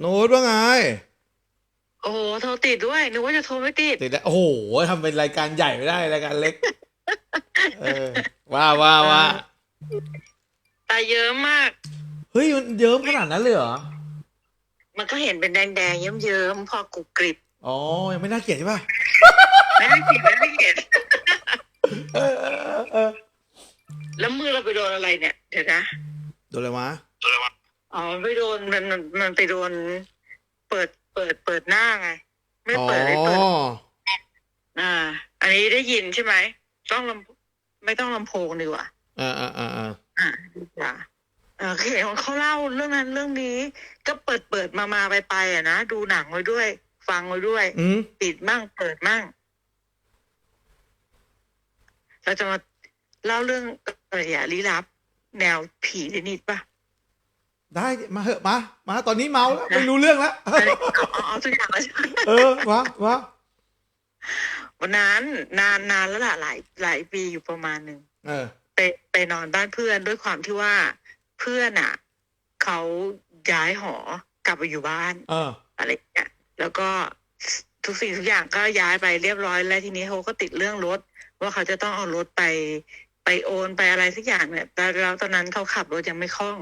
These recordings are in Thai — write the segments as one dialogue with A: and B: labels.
A: โน้ตว่าไง
B: โอ้โหโทรติดด้วยนึกว่าจะโทรไม่ติด
A: ติดแล้วโอ้โหทำเป็นรายการใหญ่ไม่ได้รายการเล็ก เออ ว่าว่าว่า
B: ตาเยิ้มมาก
A: เฮ้ยมันเยิ้มขนาดนั้นเลยเหรอ
B: มันก็เห็นเป็นแดงๆเยิ้มๆพอกรุบกริบ
A: อ๋อ ยังไม่น่าเกลียดใช่ป่ะ
B: ไม่ได้กลินไม่ได้กลิน
A: เออเออเออ
B: แล้วมือเราไปโดนอะไรเนี่ย เดี๋ยวนะ
A: โดนอะไรวะ
B: อ๋ อมันไปโดนมันมันมันไปโดน เปิดเปิดเปิดหน้าไงไม่
A: อ๋อ
B: เปิดเลยเปิดอ่า อันนี้ได้ยินใช่ไหมต้องลำไม่ต้องลำโพงดีกว่า
A: อ่าอ่าอ่าอ่า
B: อ่าดีกว่าโอเคเขาเล่าเรื่องนั้นเรื่องนี้ ก็เปิดเปิดมามาไปไปอะนะดูหนังไว้ด้วย ฟังไว้ด้วย
A: อืม
B: ปิดมั่งเปิดมั่งเราจะมาเล่าเรื่องอะไรอะลี้ลับ แนวผีนิดๆป่ะ
A: ได้มาเหอะมา มาตอนนี้เมาแล้วไม่รู้เรื่องแล้ว
B: อันนี้เอาเอาเอาตัวอย่างแล้วใช่ไหม
A: เออมามา
B: วันนั้นนานนานแล้วล่ะหลายหลายปีอยู่ประมาณหนึ่ง
A: เออ
B: ไปไปนอนบ้านเพื่อนด้วยความที่ว่าเพื่อนอะเขาย้ายหอกลับไปอยู่บ้าน
A: เออ
B: อะไรอย่างเงี้ยแล้วก็ทุกสิ่งทุกอย่างก็ย้ายไปเรียบร้อยแล้วทีนี้เขาก็ติดเรื่องรถ ว่าเขาจะต้องเอารถไปไปโอนไปอะไรสักอย่างเนี่ยแต่แล้วตอนนั้นเขาขับรถยังไม่คล่อง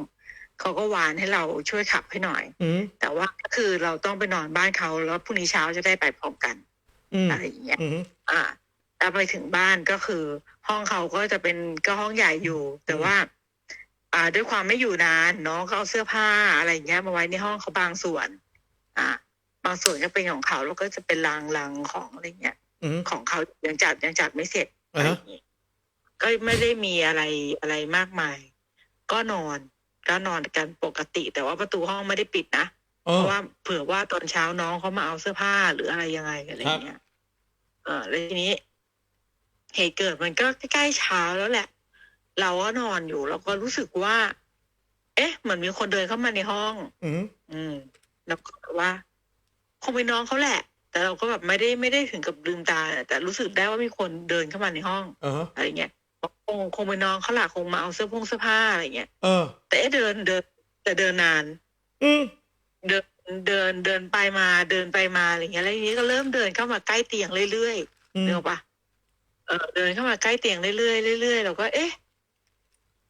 B: เขาก็วานให้เราช่วยขับให้หน่อย
A: อืม
B: แต่ว่าก็คือเราต้องไปนอนบ้านเขาแล้วพรุ่งนี้เช้าจะได้ไปพร้อมกัน
A: อืม
B: อะไรอย่างเงี้ย
A: อืม
B: อ่าแล้วไปถึงบ้านก็คือ ห้องเขาก็จะเป็นก็ห้องใหญ่อยู่ แต่ว่า อ่า ด้วยความไม่อยู่นานน้องเขาเอาเสื้อผ้าอะไรอย่างเงี้ยมาไว้ในห้องเขาบางส่วน อ่า บางส่วนก็เป็นของเขาแล้วก็จะเป็นลังลังของอะไรเงี้ย
A: อืม
B: ของเขายังจัดยังจัดไม่เสร็จ
A: อ่า
B: อะไร
A: ฮะ
B: อย่างงี้ก็ไม่ได้มีอะไรอะไรมากมาย ก็นอน ก็นอนกันปกติ แต่ว่าประตูห้องไม่ได้ปิดนะ
A: เอ
B: เพ
A: อ
B: ราะว่าเผื่อว่าตอนเช้าน้องเขามาเอาเสื้อผ้าหรืออะไรยังไงอะไรอย่างเงี้ยเออแล้วทีนี้ เหตุเกิดมันก็ใกล้ๆเช้าแล้วแหละ เราก็นอนอยู่แล้วก็รู้สึกว่า เอ๊ะ เหมือนมีคนเดินเข้ามาในห้อง
A: อืม
B: อืมแล้วก็แบบว่าคงเป็นน้องเขาแหละ แต่เราก็แบบไม่ได้ไม่ได้ถึงกับลืมตา แต่รู้สึกได้ว่ามีคนเดินเข้ามาในห้อง
A: เออ
B: อะไรเงี้ย คงคงเป็นน้องเขาแหละคงมาเอาเสื้อผงเสื้อผ้าอะไรเงี้ย
A: เออ
B: แต่เอ๊ะเดินเดิน แต่เดินนาน
A: อืม
B: เดินเดินเดินไปมาเดินไปมาอะไรเงี้ยแล้วทีนี้ก็เริ่มเดินเข้ามาใกล้เตียงเรื่อยๆ
A: อืม
B: เนกออกปะเออเดินเข้ามาใกล้เตียงเรื่อยๆเรื่อยๆเราก็ เอ๊ะ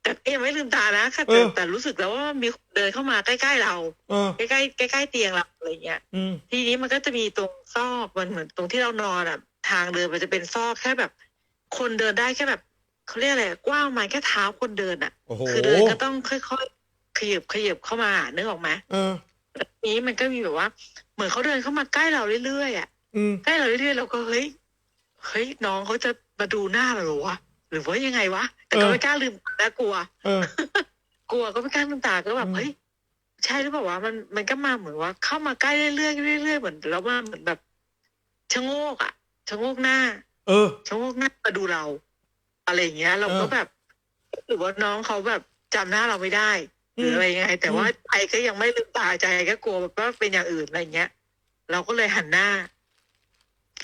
B: แต่เอ๊ะยังไม่ลืมตานะค่ะแต่แต่รู้สึกแล้วว่ามีคนเดินเข้ามาใกล้ๆเรา
A: เออ
B: ใกล้ๆใกล้ๆเตียงเราอะไรเงี้ย
A: อืม
B: ทีนี้มันก็จะมีตรงซอกมันเหมือนตรงที่เรานอนอะ ทางเดินมันจะเป็นซอกแค่แบบ คนเดินได้แค่แบบ เขาเรียกอะไรกว้างมาแค่เท้าคนเดินอะ
A: โอ้โห
B: คือเดินก็ต้องค่อยๆขยับขยับเข้ามานึกออกไหม
A: เออ
B: แล้วทีนี้มันก็มีแบบว่า เหมือนเขาเดินเข้ามาใกล้เราเรื่อยๆอะ
A: อืม
B: ใกล้เราเรื่อยๆเราก็เฮ้ยเฮ้ยน้องเขาจะมาดูหน้าเราเหรอวะหรือว่ายังไงวะแต่ก็
A: เออ
B: ไม่กล้าลืมตานะกลัว
A: เออ
B: กลัวก็ไม่กล้าลืมตาก็แบบ
A: อืม
B: เฮ้ยใช่หรือเปล่าวะมันมันก็มาเหมือนว่า เข้ามาใกล้เรื่อยๆเรื่อยๆเหมือนแล้วว่าเหมือนแบบชะโงกอะชะโงกหน้า
A: เออ
B: ชะโงกหน้ามาดูเรา อะไรอย่างเงี้ย เราก็
A: เออ
B: แบบ หรือว่าน้องเขาแบบจำหน้าเราไม่ได้ หรืออะไรยังไง แต่ว่าใจก็ยังไม่ลืมตาใจก็กลัวแบบว่าเป็นอย่างอื่นอะไรเงี้ย เราก็เลยหันหน้า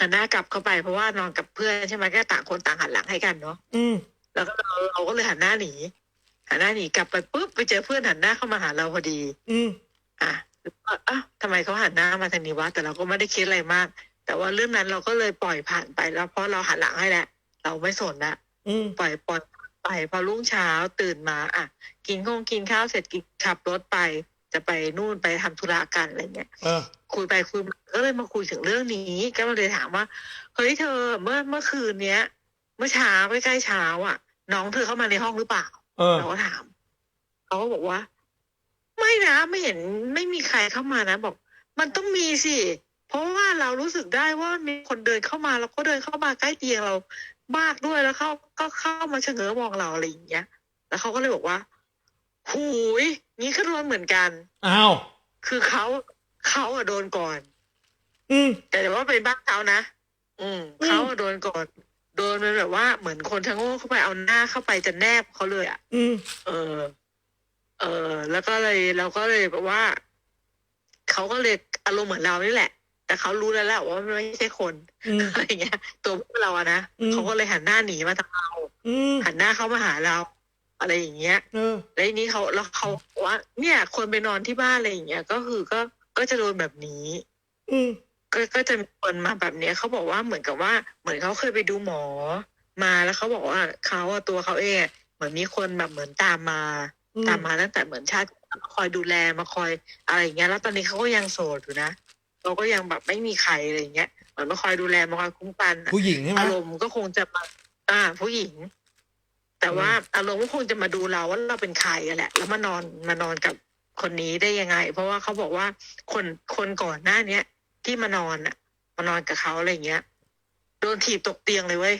B: หันหน้ากลับเข้าไปเพราะว่านอนกับเพื่อนใช่ไหมก็ต่างคนต่างหันหลังให้กันเนาะ
A: อืม
B: แล้วก็เราเราก็เลยหันหน้าหนีหันหน้าหนีกลับไปปุ๊บไปเจอเพื่อนหันหน้าเข้ามาหาเราพอดี
A: อืม
B: อะแล้วก็อะทำไมเขาหันหน้ามาทางนี้วะแต่เราก็ไม่ได้คิดอะไรมาก แต่ว่าเรื่องนั้นเราก็เลยปล่อยผ่านไปแล้วเพราะเราหันหลังให้แหละ เราไม่สนละ
A: อืม
B: ปล่อยปล่อยไปพอรุ่งเช้าตื่นมาอะกินข้าวกินข้าวเสร็จกินขับรถไป จะไปนู่นไปทำธุระกันอะไรเงี้ย
A: เออ
B: คุยไปคุยมาก็เลยมาคุยถึงเรื่องนี้ ก็มาเลยถามว่า เฮ้ยเธอเมื่อเมื่อคืนเนี้ย เมื่อเช้าใกล้ๆเช้าอะ น้องเธอเข้ามาในห้องหรือเปล่า
A: เออ
B: เราก็ถาม เขาก็บอกว่า ไม่นะไม่เห็นไม่มีใครเข้ามานะ บอก มันต้องมีสิ เพราะว่าเรารู้สึกได้ว่ามีคนเดินเข้ามาแล้วก็เดินเข้ามาใกล้เตียงเรา มากด้วยแล้วเขาก็เข้ามาเฉง้อมองเราอะไรอย่างเงี้ย แล้วเขาก็เลยบอกว่าหูยงี้ก็โดนเหมือนกัน
A: อ้าว
B: คือเขาเขาอะโดนก่อน
A: อืม
B: แต่ว่าเป็นบ้านเขานะอืม
A: อืม
B: เขาอะโดนก่อนโดนเป็นแบบว่าเหมือนคนชะโงกเข้าไปเอาหน้าเข้าไปจะแนบเขาเลยอะ
A: อืม
B: เออ เออ แล้วก็เลยเราก็เลยแบบว่าเขาก็เลยอารมณ์เหมือนเรานี่แหละ แต่เขารู้แล้วแหละว่ามันไม่ใช่คน
A: อืม
B: อะไรเงี้ย ตัวพวกเราอะนะ
A: อืม
B: เขาก็เลยหันหน้าหนีมาทางเรา
A: อืม
B: หันหน้าเข้ามาหาเรา อะไรอย่างเงี้ย
A: เออ
B: แล้วทีนี้เขาแล้วเขาบอกว่าเนี่ย คนไปนอนที่บ้านอะไรอย่างเงี้ยก็คือก็ก็จะโดนแบบนี้
A: อืม
B: ก็ก็จะมีคนมาแบบเนี้ยเขาบอกว่าเหมือนกับว่า เหมือนเขาเคยไปดูหมอ มาแล้วเขาบอกว่าเขาอะตัวเขาเองอะเหมือนมีคนแบบเหมือนตามมา
A: อืม
B: ตามมาตั้งแต่เหมือนชาติมาคอยดูแลมาคอยอะไรอย่างเงี้ย แล้วตอนนี้เขาก็ยังโสดอยู่นะ เขาก็ยังแบบไม่มีใครอะไรอย่างเงี้ยเหมือนมาคอยดูแลมาคอยคุ้มกันอะ
A: ผู้หญิงใช่ไหม
B: อารมณ์ก็คงจะมาอ่า ผู้หญิง แต่ว่า
A: อืม
B: อารมณ์ก็คงจะมาดูเราว่าเราเป็นใครอะแหละ แล้วมานอนมานอนกับคนนี้ได้ยังไง เพราะว่าเขาบอกว่าคนคนก่อนหน้าเนี้ยที่มานอนอะมานอนกับเขาอะไรเงี้ยโดนถีบตกเตียงเลยเว้ย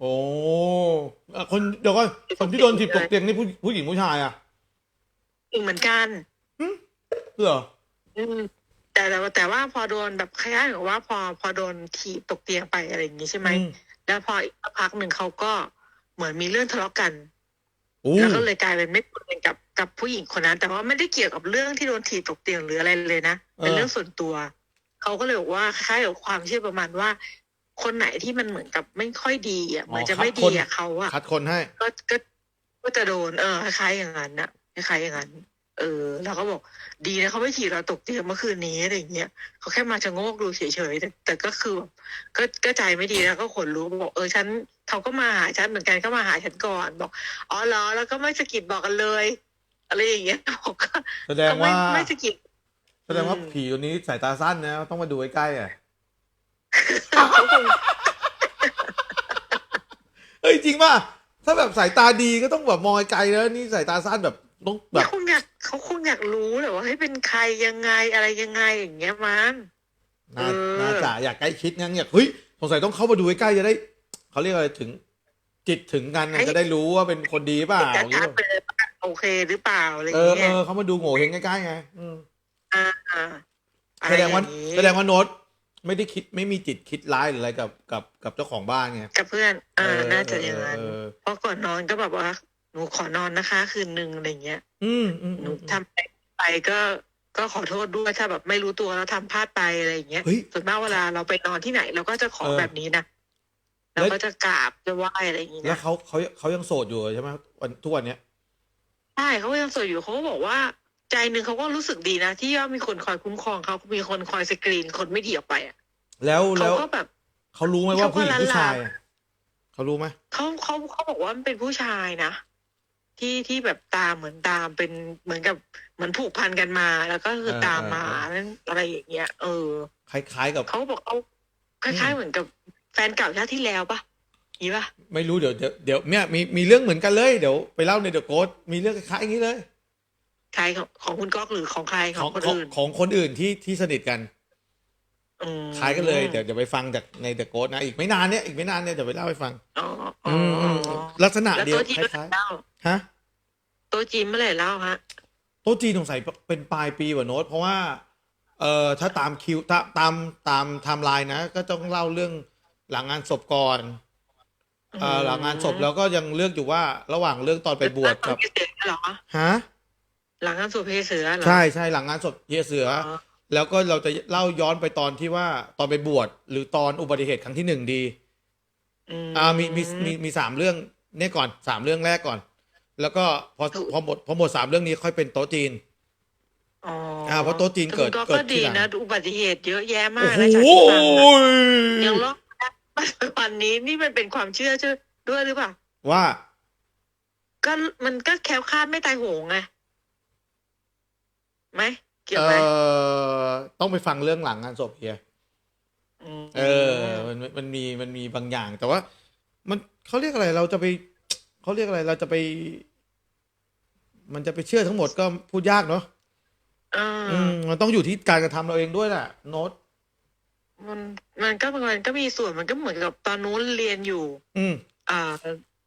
A: โอ้อะคนเดี๋ยวก่อนคนที่โดนถีบตกเตียงนี่ผู้ผู้หญิงผู้ชายอะ
B: อีกเหมือนกัน
A: เหรอ
B: อืม แต่แต่ว่าแต่ว่าพอโดนแบบคล้ายๆกับว่าพอพอโดนถีบตกเตียงไปอะไรอย่างงี้ใช่ไหม
A: อืม
B: แล้วพออีกสักพักหนึ่งเขาก็เหมือนมีเรื่องทะเลาะกัน
A: โอ้
B: แล้วก็เลยกลายเป็นไม่คุยกับกับผู้หญิงคนนั้น แต่ว่าไม่ได้เกี่ยวกับเรื่องที่โดนถีบตกเตียงหรืออะไรเลยนะ เป็นเรื่องส่วนตัว เขาก็เลยบอกว่าคล้ายๆกับความเชื่อประมาณว่า คนไหนที่มันเหมือนกับไม่ค่อยดีอะเหมือนจะไม่ดีอะเขาอะ
A: คัดคนให้
B: ก็ก็ก็จะโดนเออคล้ายๆอย่างนั้นนะคล้ายๆอย่างนั้น เออแล้วก็บอกดีนะเขาไม่ถีบเราตกเตียงเมื่อคืนนี้อะไรอย่างเงี้ยเขาแค่มาชะโงกดูเฉยๆแต่แต่ก็คือแบบก็ก็ใจไม่ดีแล้วก็ขนลุกบอกเออฉันเขาก็มาหาฉันเหมือนกันก็มาหาฉันก่อนบอกอ๋อเหรอแล้วก็ไม่สะกิดบอกกันเลย อะไรอย่างเงี้ยบอกก็
A: แสดง
B: ก็ไม่
A: ว่า
B: ไม่สะกิด
A: แสดงว่า
B: อืม
A: ผีตัวนี้สายตาสั้นนะต้องมาดูใกล้ๆอะ
B: เขาคง
A: เฮ้ยจริงป่ะถ้าแบบสายตาดีก็ต้องแบบมองไกลๆแล้วนี่สายตาสั้นแบบ ต้องแบบ
B: คงอยากเขาคงอยากรู้แหละว่าให้ยเป็นใครยังไงอะไรยังไงอย่างเงี้ยมัน
A: น่า
B: เออ
A: น่าจะอยากใกล้ชิดงั้นอยากเฮ้ยสงสัยต้องเข้ามาดูใกล้ๆจะได้เขาเรียกอะไรถึง จิตถึงกันน่ะจะได้รู้ว่าเป็นคนดีเปล่า
B: จะชัดไปเลยว่าโอเคหรือเปล่าอะไรอ
A: เอย่างอเอ
B: เงี้ย
A: อเขามาดูโง่เฮงใกล้ๆไงอืม
B: อ่าอ่าอะไร
A: แสดงว่า
B: อย่นี้
A: แสดงว่าโน้ตไม่ได้คิดไม่มีจิตคิดร้ายหรืออะไรกับกับกับเจ้าของบ้านไง
B: กับเพื่อนอ่าน่าจะอย่างนั้น
A: เออ
B: เพราะก่อนนอนก็แบบว่าห นูขอนอนนะคะ คืนหนึ่งอะไรเงี้ย
A: อืมอืม
B: ห
A: อื
B: นู
A: ม
B: ทำไปไปก็ก็ขอโทษด้วยถ้าแบบไม่รู้ตัวแล้วทำพลาดไปอะไรอย่างเงี้ย
A: เฮ้ย
B: ส่วนมากเวลาเราไปนอนที่ไหน เราก็จะขอ
A: เออ
B: แบบนี้นะ
A: แล้
B: เรา
A: ว
B: ก็จะกราบจะไหว้อะไรอย่างงี้
A: แล้ว
B: นะ
A: เขาเขาเขายังโสดอยู่ใช่ไหมวันทุกวันเนี้ย
B: ใช่เขาก็ยังสวยอยู่เขาก็บอกว่า ใจหนึ่งเขาก็รู้สึกดีนะ ที่ว่ามีคนคอยคุ้มครองเขามีคนคอยสกรีนคนไม่ดีออกไปอะ
A: แล้ว
B: เขา
A: แล้ว
B: ก็แบบ
A: เขารู้ไหมว่าผู้หญิง
B: เขาก็
A: ผู้ชาย
B: ละลา
A: อะเขารู้ไหม
B: เขาเขาเขาบอกว่ามันเป็นผู้ชายนะ ที่ที่แบบตามเหมือนตามเป็นเหมือนกับเหมือนผูกพันกันมา แล้วก็คือตามมานั่นอะไรอย่างเงี้ยเออ
A: คล้ายๆกับ
B: เขาบอกเขาคล้ายๆเหมือนกับแฟนเก่าชาติที่แล้วปะนี่ปะ
A: ไม่รู้เดี๋ยวเดี๋ยวเดี๋ยวเนี่ยมีมีเรื่องเหมือนกันเลยเดี๋ยวไปเล่าในเดอะโกสมีเรื่องคล้ายๆอย่างนี้เลย
B: ใครของของคุณก๊อกหรือของใครข
A: ข
B: อ
A: องง
B: คน
A: ของ
B: อื่น
A: ของคนอื่นที่ที่สนิทกัน
B: อืม
A: คล้ายกันเลยเดี๋ยวเดี๋ยวไปฟังจากในเดอะโกสนะอีกไม่นานเนี่ยอีกไม่นานเนี่ยเดี๋ยวไปเล่าให้ฟัง
B: อ๋ออ๋อ
A: อืม
B: อ๋
A: อื
B: อ
A: มลักษณะ
B: แล้ว
A: เดียว
B: โต๊ะจีน
A: ค
B: เมื่อไหร่
A: ล้าย
B: เล่า
A: ๆ ฮะ
B: โต๊ะจีนเมื่อไหร่เล่าฮะ
A: โต๊ะจีนสงสัยเป็นปลายปีว่ะโน้ตเพราะว่า เอ่อถ้าตามคิวตามตามตามไทม์ไลน์นะก็ต้องเล่าเรื่องหลังงานศพก่อนเอ่อหลังงานศพแล้วก็ยังเลือกอยู่ว่าระหว่างเรื่องตอนไปบวชกับ
B: เพเสือเหรอ
A: ฮะ
B: หลังงานสู่เพเสือเหรอ
A: ใช่ใช่หลังงานศพเฮียเสือ
B: อ๋อ
A: แล้วก็เราจะเล่าย้อนไปตอนที่ว่าตอนไปบวชหรือตอนอุบัติเหตุครั้งที่หนึ่งดีอ่ามีมีมีมีสามเรื่องเนี่ยก่อนสามเรื่องแรกก่อน แล้วก็พอพอหมดพอหมดสามเรื่องนี้ค่อยเป็นโต๊ะจีน
B: อ๋อ
A: อ่าเพราะโต๊ะจีนเกิด
B: แต่คุณ
A: เกิ
B: ก็
A: ดที่
B: ดี
A: หลัง
B: นะอุบัติเหตุเยอะแยะมา
A: โอ้
B: ก
A: โห
B: นะจากที่ฟังอะยังรอดนะวันนี้นี่มันเป็นความเชื่อเชื่อด้วยหรือเปล่า
A: ว่า
B: ก็มันก็แคล้วคลาดไม่ตายโหงไงไหมเกี่ยว
A: เอ
B: ไหม
A: อต้องไปฟังเรื่องหลังงานศพเฮีย
B: ม
A: เออมันมันมันมีมันมีบางอย่าง แต่ว่า มันเขาเรียกอะไรเราจะไป เขาเรียกอะไร เราจะไป มันจะไปเชื่อทั้งหมดก็พูดยากเนาะ
B: เออ
A: อืมมันต้องอยู่ที่การกระทำเราเองด้วยแหละโน้ต
B: มันมันก็มันก็มีส่วนมันก็เหมือนกับตอนนู้นเรียนอยู่
A: อืม
B: อ่า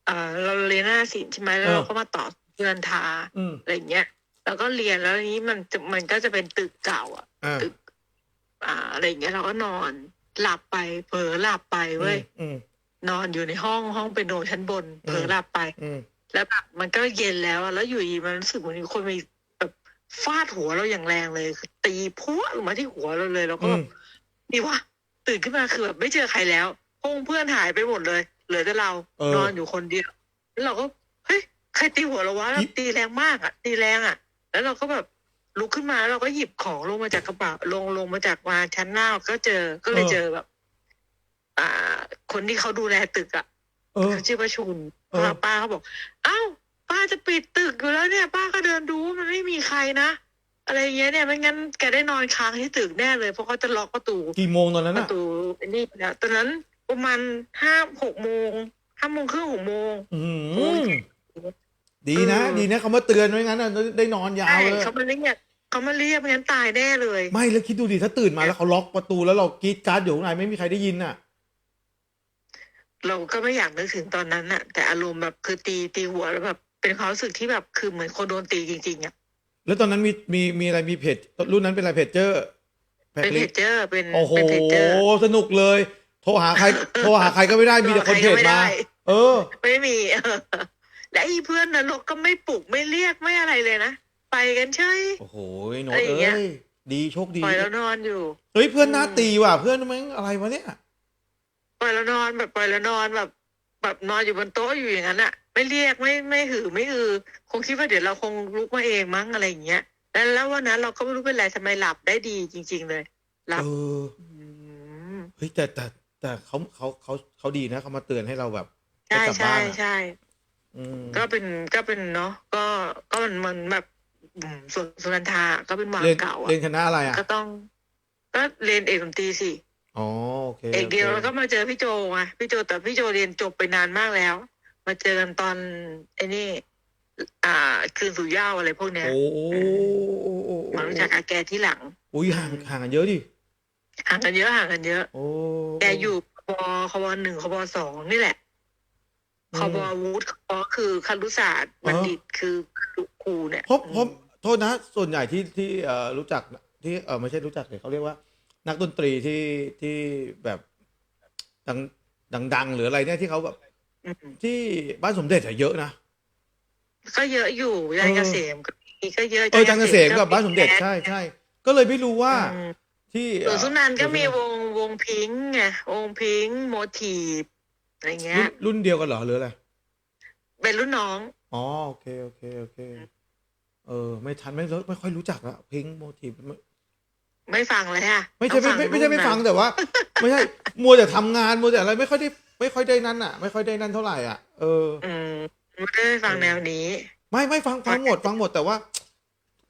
B: อ่าเราเรียนหน้าศิลป์ใช่ไหมแล้ว
A: เออ
B: เราก็มาต่อเพื่อนทา
A: อืม
B: อะไรอย่างเงี้ยแล้วก็เรียนแล้วทีนี้มันจะมันก็จะเป็นตึกเก่าอะ
A: อ่า
B: ตึก อ่าอะไรอย่างเงี้ยเราก็นอน หลับไปเผลอหลับไปเว้ย
A: อืม
B: นอนอยู่ในห้องห้องเป็นโนชั้นบนเผลอหลับไป
A: อืม
B: แล้วแบบมันก็เย็นแล้วอะแล้วอยู่ดีมันรู้สึกเหมือนมีคนมีแบบฟาดหัวเราอย่างแรงเลยคือตีพัวลงมาที่หัวเราเลยเราก็
A: อื
B: แบ
A: ม
B: บนี่วะตื่นขึ้นมาคือแบบไม่เจอใครแล้วห้องเพื่อนหายไปหมดเลย เหลือแต่เรา
A: เออ
B: นอนอยู่คนเดียวแล้วเราก็เฮ้ยใครตีหัวเราวะแล้วตีแรงมากอะตีแรงอะแล้วเราก็แบบลุกขึ้นมาแล้วเราก็หยิบของลงมาจากกระเป๋าลงลงมาจากมาชั้นหน้าก็เจอก็เลยเจอแบบ อ่า คนที่เขาดูแลตึกอะ
A: เออ
B: เขาชื่อประชุน
A: เออ
B: แล้วป้าเขาบอก เอ้า ป้าจะปิดตึกอยู่แล้วเนี่ย ป้าก็เดินดูว่ามันไม่มีใครนะ อะไรอย่างเงี้ยเนี่ยไม่งั้นแกได้นอนค้างที่ตึกแน่เลยเพราะเขาจะล็อกประตู
A: กี่โมงตอนนั้น
B: ป
A: อะ
B: ระตูไอ้นี่นะตอนนั้นประมาณห้าหกโมงห้าโมงครึ่งหกโมง
A: อื
B: โอ้
A: ม
B: ย
A: ดีนะ
B: เออ
A: ดีนะเขามาเตือนไว้งั้นน่ะได้นอนยาว
B: ใช่
A: เลย
B: เขามาเรียกเขามาเรียกไม่งั้นตายแน่เลย
A: ไม่แล้วคิดดูดิถ้าตื่นมาแล้วเขาล็อกประตูแล้วเรากรีดการ์ดอยู่ข้างในไม่มีใครได้ยินน่ะ
B: เราก็ไม่อยากนึกถึงตอนนั้นน่ะแต่อารมณ์แบบคือตีตีหัวแล้วแบบเป็นความรู้สึกที่แบบคือเหมือนคนโดนตีจริงๆอะ
A: แล้วตอนนั้นมีมีมีอะไรมีเพจรุ่นนั้นเป็นอะไรเพจเจอร์แพ็
B: เป็น
A: ค
B: เพ
A: ลิ
B: จเจอร์เป็น
A: โอ้โห
B: เป็นเพจเจอร์
A: สนุกเลย โทรหาใคร โทรหาใครก็ไม่ได้มีแต่คนเพจ
B: ไม่
A: มา
B: ได้
A: เออ
B: ไม่มีเออและไอ้เพื่อนนรกก็ไม่ปลุกไม่เรียกไม่อะไรเลยนะไปกันเฉย
A: โอ้โหโน้ต
B: อะไรอย่างเงี้
A: เอ้
B: ย
A: ยดีโชคดี
B: ปล่อยแล้วนอนอยู่
A: เฮ้ยเพื่อนหน้า
B: อืม
A: ตีว่ะเพื่อนแม่งอะไรวะเนี่ย
B: ปล่อยแล้วนอนแบบปล่อยแล้วนอนแบบ แบบนอนอยู่บนโต๊ะอยู่อย่างนั้นอะไม่เรียกไม่ไม่หือไม่อือ คงคิดว่าเดี๋ยวเราคงลุกมาเองมั้งอะไรอย่างเงี้ยแล้วแล้ววันนั้นเราก็ไม่รู้เป็นไรทำไมหลับได้ดีจริง ๆ เลยหลับ
A: เออ
B: ม
A: เฮ้ยแต่แต่แต่เขาเขาเขาเขาดีนะเขามาเตือนให้เราแบบ
B: ใช่
A: จะกลับ
B: ใช่
A: บ้านอะ
B: ใช่
A: อืม
B: ก็เป็นก็เป็นเนาะก็ก็มันมันแบบอืมส่วนสุนันทาก็เป็นวัง
A: เรียน
B: เก่าอะ
A: เรียนคณะอะไรอะ
B: ก็ต้อง ก็เรียนเอกดนตรีสิ
A: อ๋อโอเค
B: เอกเดียว
A: โค
B: แล้วก็มาเจอพี่โจไงพี่โจแต่พี่โจเรียนจบไปนานมากแล้ว มาเจอกันตอนไอ้นี่ อ่า คืนสู่เหย้าอะไรพวกเนี้ย
A: โอ้โอ้โอ้โอ้
B: มารู้จักกับแกที่หลัง
A: อุ้ยห่างห่างกันเยอะดิ
B: ห่างกันเยอะห่างกันเยอะ
A: โอ้
B: แกอยู่คบคบหนึ่งคบสองนี่แหละคบวูดคบคือคารุศาสตร์บัณฑิตคือครูเนี่ย
A: เพราะเพราะโทษนะ ส่วนใหญ่ที่ที่เอ่อรู้จักที่เออไม่ใช่รู้จักเลยเขาเรียกว่า นักดนตรีที่ที่แบบดังดังๆหรืออะไรเนี่ยที่เขาแบบ
B: อืม
A: ที่บ้านสมเด็จอะเยอะนะ
B: ก็เยอะอยู่ยายเกษมก็มีก็เยอะ
A: เออจันเกษมกับบ้านสมเด็จใช่ใช่ก็เลยไม่รู้ว่า
B: อืม
A: ที่
B: ส่วนสุนันท์ก็มี
A: เอ่อ
B: วงวงพิงค์ไงวงพิงค์โมทีฟอะไรเงี้
A: รุ่
B: ย
A: นรุ่นเดียวกันเหรอหรืออะไร
B: เป็นรุ่นน้อง
A: อ๋อโอเคโอเคโอเค เออ ไม่ทันไม่ไม่ค่อยรู้จักละพิงโมทีฟ
B: ไม่ฟังเลยอะ
A: ไม่ใช่ไม่
B: ต้อง
A: ไม่ไม่ใช่ไม่
B: รุ่น
A: ฟัง
B: นั้น
A: แต่ว่า ไม่ใช่มัวแต่ทำงานมัวแต่อะไรไม่ค่อยได้ไม่ค่อยได้นั่นอะ ไม่ค่อยได้นั่นเท่าไหร่อะเออ
B: อืมไม่ได้ฟังแนวนี้
A: ไม่ไม่ฟังฟังหมดฟังหมดแต่ว่า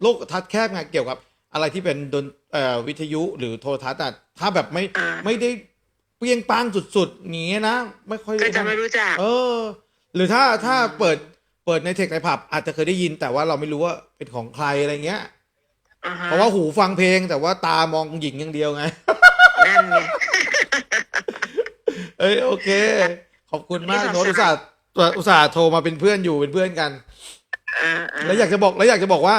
A: โลกทัศน์แคบไงเกี่ยวกับ อะไรที่เป็นดนเอ่อวิทยุหรือโทรทัศน์อะถ้าแบบไม่
B: อ่า
A: ไม่ได้เปรียงปังสุดๆอย่างเงี้ยนะไม่ค่อย
B: ก็
A: ได้
B: จะไม่รู้จัก
A: เออ หรือถ้าถ้า
B: อืม
A: เปิดเปิดในเทคในผับอาจจะเคยได้ยินแต่ว่าเราไม่รู้ว่าเป็นของใครอะไรเงี้ย
B: อ่าฮะ
A: เพราะว่าหูฟังเพลงแต่ว่าตามองหญิงอย่างเดียวไง
B: นั่นไง
A: เอ้ยโอเค ขอบคุณมาก
B: นี่
A: โน้ต
B: ข่าว
A: อุตส่าห์อุตส่าห์โทรมาเป็นเพื่อนอยู่เป็นเพื่อนกัน
B: อ่าๆ
A: แล้วอยากจะบอกแล้วอยากจะบอกว่า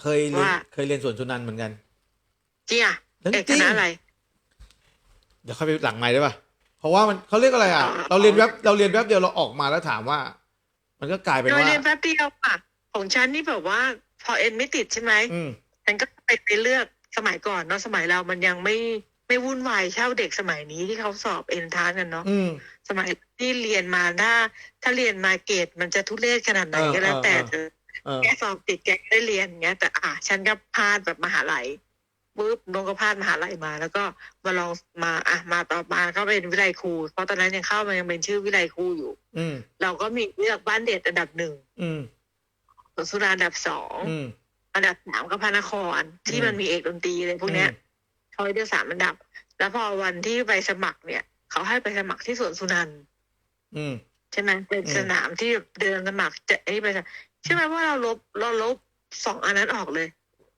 A: เคยเรียน
B: ว่า
A: เคยเรียนสวนสุนันท์เหมือนกัน
B: จริงอะ
A: เรื่อง
B: เอก
A: จริ
B: ค
A: ง
B: ณะอะไร
A: เดี๋ยวค่อยไปหลังไม้ได้ป่ะ เพราะว่ามันเขาเรียกอะไรอะ
B: อ๋อ
A: เราเรียนแวบเราเรียนแวบเดียวเราออกมาแล้วถามว่า มันก็กลายเป็น
B: โดย
A: ว่า
B: เรียนแป๊บเดียวอะ ของฉันนี่แบบว่า พอเอ็นไม่ติดใช่ไหม
A: อืม
B: ฉันก็ไปไปเลือกสมัยก่อนเนาะสมัยเรามันยังไม่ไม่วุ่นวายเท่าเด็กสมัยนี้ที่เขาสอบเอ็นทานกันเนาะ
A: อืม
B: สมัยที่เรียนมาถ้าถ้าเรียนมาเกรดมันจะทุเรศขนาดไหน
A: เออ
B: ก็แล้ว
A: เออ
B: แต่
A: เออ
B: เธอ
A: เออ
B: แกสอบติดแกก็ได้เรียนอย่างเงี้ยแต่อะฉันก็พลาดแบบมหาลัยปุ๊บนงก็พลาดมหาลัยมา แล้วก็มาลองมาอะมาต่อมาก็เป็นวิไลครูเพราะตอนนั้นยังเข้ามายังเป็นชื่อวิไลครูอยู่
A: อืม
B: เราก็มีเลือกบ้านเด็ดอันดับหนึ่ง
A: อืม
B: สวนสุราอันดับสอง
A: อืม
B: อันดับสามก็พระนคร ที่
A: อืม
B: มันมีเอกดนตรีอะไรพวกเนี้ยเขาให้เลือกสามอันดับ แล้วพอวันที่ไปสมัครเนี่ย เขาให้ไปสมัครที่สวนสุนันท์
A: อืม
B: ใช่ไหมเป็น
A: อืม
B: สนามที่เดินสมัครจะไอ้นี่ไปสมัครใช่ไหมว่าเราลบเราลบสองอันนั้นออกเลย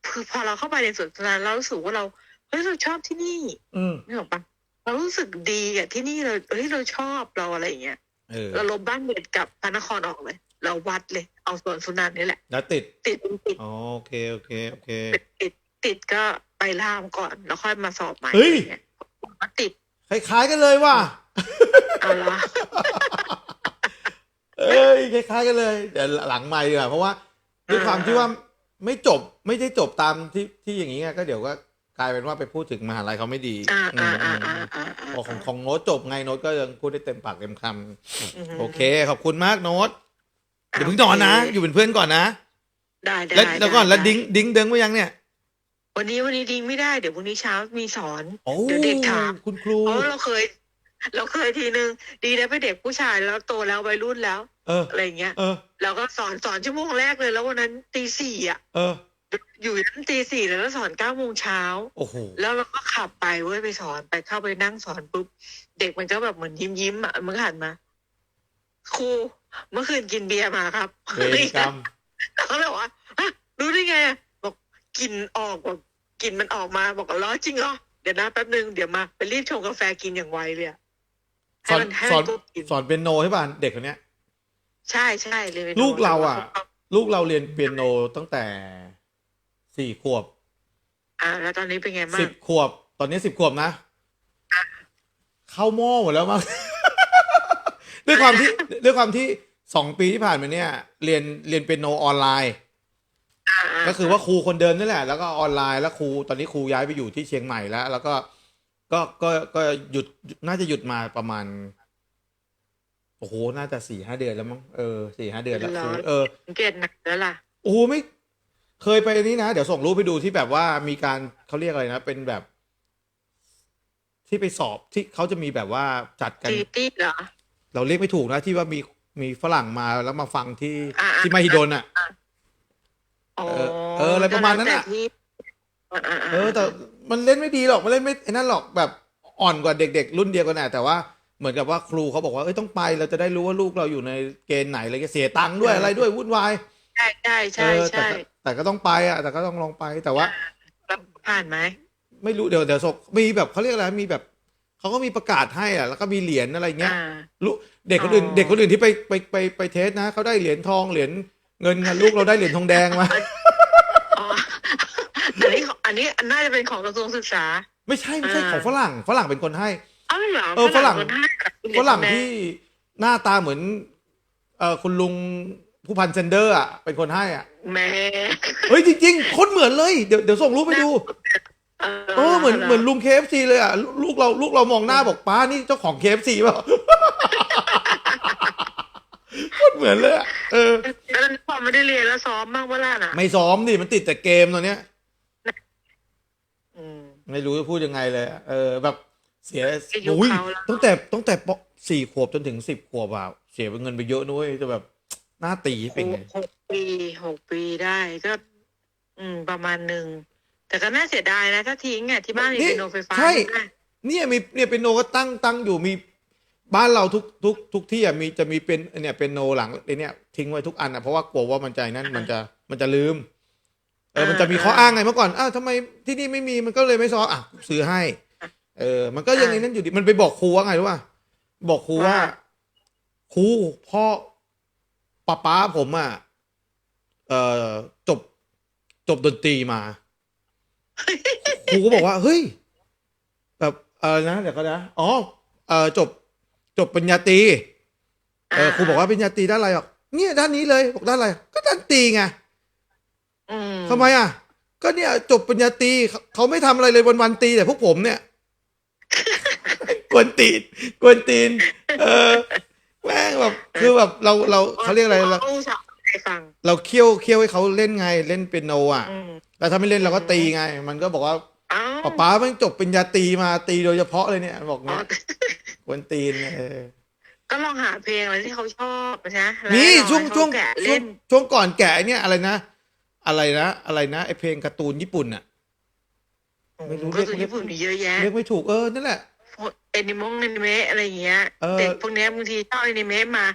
B: คือพอเราเข้าไปในสวนสุนันท์เรารู้สึกว่าเราเฮ้ยเราชอบที่นี่
A: อืม
B: นึกออกปะเรารู้สึกดีอะที่นี่เราเฮ้ยเราชอบเราอะไรอย่างเงี้ย
A: เออ
B: เราลบบ้านเด็ดกับพระนครออกเลย เราวัดเลย เอาสวนสุนันท์นี่แหละ
A: แล้วติด
B: ติดเป็นติด
A: อ๋อโอเคโอเคโอเค
B: ติดติดติดก็ไปล่ามก่อน แล้วค่อยมาสอบใหม่
A: เฮ้ย
B: อะไรเงี้ยมาติด
A: คล้ายๆกันเลยว่ะ
B: เอาละ
A: เอ้ยคล้ายๆกันเลยเดี๋ยวหลังไม่ดีกว่าเพราะว่าด้วยความที่ว่าไม่จบไม่ได้จบตามที่ที่อย่างนี้ไงก็เดี๋ยวก็กลายเป็นว่าไปพูดถึงมหาลัยเขาไม่ดี
B: อ่า
A: อื
B: อ่ามอ่า
A: อืม
B: อ่า
A: อืม
B: อ่า
A: บอกของของโน้ตจบไงโน้ตก็ยังพูดได้เต็มปากเต็มค
B: มำ
A: โอเค ขอบคุณมากโน้ต
B: อ่า
A: เดี๋ยวเพิ่งนอนนะ
B: โอเค
A: อยู่เป็นเพื่อนก่อนนะ
B: ได้ได้
A: แล้วแล้วก่อน
B: ได้
A: แล้ว
B: ได้
A: ดิ้งดิ้งเดิงไว้ยังเนี่ย
B: วันนี้วันนี้ดิ้งไม่ได้เดี๋ยวพรุ่งนี้เช้ามีสอน
A: โอ้
B: เดี๋ยวเด็กถาม
A: คุณครู
B: เพราะเราเคย เราเคยทีนึงดีนะเป็นเด็กผู้ชายแล้วโตแล้ววัยรุ่นแล้ว
A: เออ
B: อะไรอย่างเงี้ย
A: เออ
B: เราก็สอนสอนชั่วโมงแรกเลย แล้ววันนั้นตีสี่อะ
A: เออ
B: อยู่ยันตีสี่แล้วสอนเก้าโมงเช้า
A: โอ้โห
B: แล้วเราก็ขับไปเว้ยไปสอนไปเข้าไปนั่งสอนปุ๊บ เด็กมันก็แบบเหมือนยิ้มยิ้มๆอะมันก็หันมาครู เมื่อคืนกินเบียร์มาครับ
A: เวรกรรม
B: แล้วก็เลยบอกว่าฮะรู้ได้ไงอะบอกกลินออกบอกกลินมันออกมาบอกล้อจริงเหรอเดี๋ยวนะแป๊บนึงเดี๋ยวมาไปรีบชงกาแฟกินอย่างไวเลยอะ
A: สอน
B: ให้มันให้
A: สอ
B: มันนปุ๊บกิน
A: สอนเปียโนใช่ป่ะเด็กคนเนี้ย
B: ใช่ใช่เลย
A: ลูกเราอะลูกเราเรียนเปียโนตั้งแต่สี่ขวบ
B: อ่า แล้วตอนนี้เป็นไงบ้า
A: สิ
B: ง
A: บขวบ ตอนนี้สิบขวบนะ เข้าหม้อหมดแล้วมั้ง ด้วยความที่ด้วยความที่สองปีที่ผ่านมาเนี่ย เรียนเรียนเปียโนออนไลน์
B: อ่าา
A: ก็คือว่าครูคนเดิมนี่แหละ แล้วก็ออนไลน์แล้วครูตอนนี้ครูย้ายไปอยู่ที่เชียงใหม่แล้ว แล้วก็ก็ก็ก็หยุดน่าจะหยุดมาประมาณโอ้โหน่าจะสี่ห้าเดือนแล้วมั้งเออสี่ห้าเดือนแล้วครูเออ
B: สังเกตหนักแล้วล่ะ
A: โอ้โหไม่ เคยไปนี่นะเดี๋ยวส่งรูปไปดูที่แบบว่ามีการเขาเรียกอะไรนะเป็นแบบที่ไปสอบที่เขาจะมีแบบว่าจัดกัน
B: ตีตี้เหรอ
A: เราเรียกไม่ถูกนะที่ว่ามีมีฝรั่งมาแล้วมาฟังที่
B: อ่า
A: ที่มหิดลอะ
B: อ๋อ
A: เออเอออะไรประมาณนั้นน่ะ
B: แต่ที่าาา
A: เออแต่มันเล่นไม่ดีหรอกมันเล่นไม่ไอ้นั่นหรอกแบบอ่อนกว่าเด็ก ๆ รุ่นเดียวกันน่ะแต่ว่าเหมือนกับว่าครูเขาบอกว่าเอ้ยต้องไปเราจะได้รู้ว่าลูกเราอยู่ในเกณฑ์ไหนอะไรเงี้ยเสียตังค์ด้วยอะไรด้วยวุ่นวาย
B: ใช่ใช่
A: เอ
B: ใช่
A: อแต่
B: ใช่
A: ก็แต่ก็ต้องไปอะแต่ก็ต้องลองไปแต่ว่า
B: แล้วผ่านไหม
A: ไม่รู้เดี๋ยวเดี๋ยวส่งมีแบบเขาเรียกอะไรมีแบบ เขาก็มีประกาศให้อะแล้วก็มีเหรียญอะไรเงี้ย
B: อ่า
A: ลูกเด็กคนอื่น
B: อ๋อ
A: เด็กคนอื่นที่ไปไปไปไปเทสนะเขาได้เหรียญทองเหรียญเงินกันลูกเราได้เหรียญทองแดงมา
B: อ๋อ อันนี้ของอันนี้น่าจะเป็นของกระทรวงศึกษา
A: ไม่ใช่ไม่ใช่
B: อ่า
A: ของฝรั่งฝรั่งเป็นคนให้
B: อ้าวเหรอ
A: เออฝรั่ง
B: คนให้กับ
A: ฝรั่งที่หน้าตาเหมือนเออคุณลุงผู้พันเซนเดอร์อะเป็นคนให้อะ
B: แม่
A: เฮ้ยจริงๆคนเหมือนเลยเดี๋ยวเดี๋ยวส่งรูปไปดู เออเหมือนเหมือนลุงเคฟซีเลยอะลูกเราลูกเรามองหน้าบอกป้านี่เจ้าของเคฟซีเปล่าโคตรเหมือนเลยอะเออ
B: แล้วตอนนี้พอไม่ได้เรียนแล้วซ้อมบ้างเวล่ะน่ะ
A: ไม่ซ้อมดิมันติดแต่เกมตอนเนี้ย
B: อืม
A: ไม่รู้จะพูดยังไงเลยอะเออ แบบเสีย
B: ไปยุค
A: โอ้ย
B: เขาแล้ว
A: ตั้งแต่ตั้งแต่ปสี่ขวบจนถึงสิบขวบอะเสียไปเงินไปเยอะนุ้ยจะแบบหน้าตีเป็นไง
B: หกปีหกปีได้ก็ อืม ประมาณหนึ่ง แต่ก็น่าเสียดายนะถ้าทิ้งอะที่บ้านมี
A: นี่
B: เปียโนไฟฟ้า
A: ใช่
B: ด้วย
A: เนี่ยมีเนี่ยเป็นโนก็ตั้งตั้งอยู่มีบ้านเราทุกทุกทุกที่อะมีจะมีเป็นเนี่ยเป็นโนหลังไอเนี่ยทิ้งไว้ทุกอันอะเพราะว่ากลัวว่ามันใจนั่นมันจะมันจะลืมเออมันจะมีข้ออ้างไงเมื่อก่อนอ้าวทำไมที่นี่ไม่มีมันก็เลยไม่ซ้อมอะซื้อให้ เออ มันก็ยังไงนั่นอยู่ดีมันไปบอกครูว่าไงรู้ป่ะบอกครูว่าครูพ่อป้าป้าผมอะเอ่อจบจบดนตรีมา ครูก็บอกว่า เฮ้ย แบบเออนะเดี๋ยวก็นะอ๋อเออจบ จบปริญญาตรีเออครูบอกว่าปริญญาตรีด้านอะไรอะเนี่ยด้านนี้เลยบอกด้านอะไรก็ด้านตรีไง
B: อืม
A: ทำไมอะ ก็เนี่ย จบปริญญาตรีเขาเขาไม่ทำอะไรเลยวันวันๆตีแต่พวกผมเนี่ยกวนตีนกวนตีน เออแม่งแบบคือแบบเราเราเขาเรียกอะไรเรา
B: เขาสอนให้ฟัง
A: เราเคี่ยวเคี่ยวให้เขาเล่นไงเล่นเป็นโนอะ
B: อืม
A: แล้วถ้าไม่เล่นเราก็ตีไง มันก็บอกว่า
B: อ้าว
A: ป๊าป๊าแม่งจบปริญญาตรีมาตีโดยเฉพาะเลยเนี่ย บอก
B: อ๋อ
A: เนี่ยกวนตีนเออ
B: ก็ลองหาเพลงอะไรที่เขาชอบนะแล้ว
A: นี่
B: ลอ
A: ช่วง
B: ให้
A: ช่วง
B: เขาแกะ
A: ช่ว
B: เล่
A: ง
B: น
A: ช่วงก่อนแกะไอ้เนี่ยอะไรนะ อะไรนะ อะไรนะไอเพลงการ์ตูนญี่ปุ่นอะไม่รู้
B: ก็คือ
A: เรียก
B: ญี่ปุ่นมีเยอะแยะ
A: เรียกไม่ถูกเออนั่นแหละ
B: แอนิมงแอนิเมะอะไรอย่างเงี้ย
A: เออ
B: เด็กพวกเนี้ยบางทีชอบแอนิเมะมา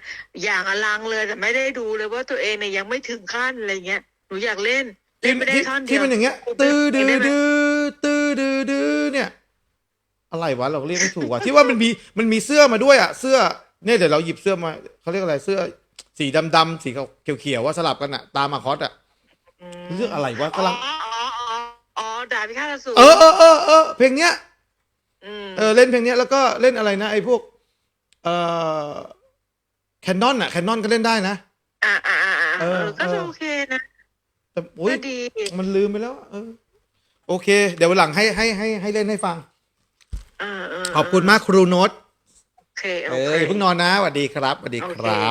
B: อย่างอลังเลยแต่ไม่ได้ดูเลยว่าตัวเองเนี่ยยังไม่ถึงขั้นอะไรเงี้ยหนูอยากเล่น เล่นไม่ได้
A: ที่
B: ท่อนเดียว
A: ที่มันอย่างเงี้ย ตื้อดื้อดื้อตื้อดื้อดื้อเนี่ย อะไรวะเราเรียกไม่ถูกว่ะที่ว่ามันมีมันมีเสื้อมาด้วยอะเสื้อเนี่ยเดี๋ยวเราหยิบเสื้อมาเขาเรียกอะไรเสื้อ สีดำดำๆสีเขียวๆว่าสลับกันอะ ตามมาคอสอะ
B: ม
A: เรื่องอะไรวะ
B: อ๋อกำ
A: ลัง
B: อ๋ออ๋ออ๋อดาบพิฆาตอสูร
A: เออเออเออเออเพลงเนี้ย
B: ม
A: เออเล่นเพลงเนี้ยแล้วก็เล่นอะไรนะไอ้พวกเอ่อแคนนอนอะแคนนอนก็เล่นได้นะ
B: อ่าอ่าอ่าอ่า
A: เอ
B: เอ
A: อ
B: อก็
A: เออ
B: โอเคนะ
A: แต่โอ้ย
B: ก็ดี
A: มันลืมไปแล้วอะเออ โอเค เดี๋ยววันหลังให้ให้ให้ให้เล่นให้ฟัง
B: เออเออ
A: ขอบคุณมากครูโน้ต
B: โอเค
A: เอ
B: โอ
A: อ
B: เค
A: อย่าเพิ่งนอนนะสวัสดีครับสวัสดี
B: โอ
A: ค
B: เค
A: รับ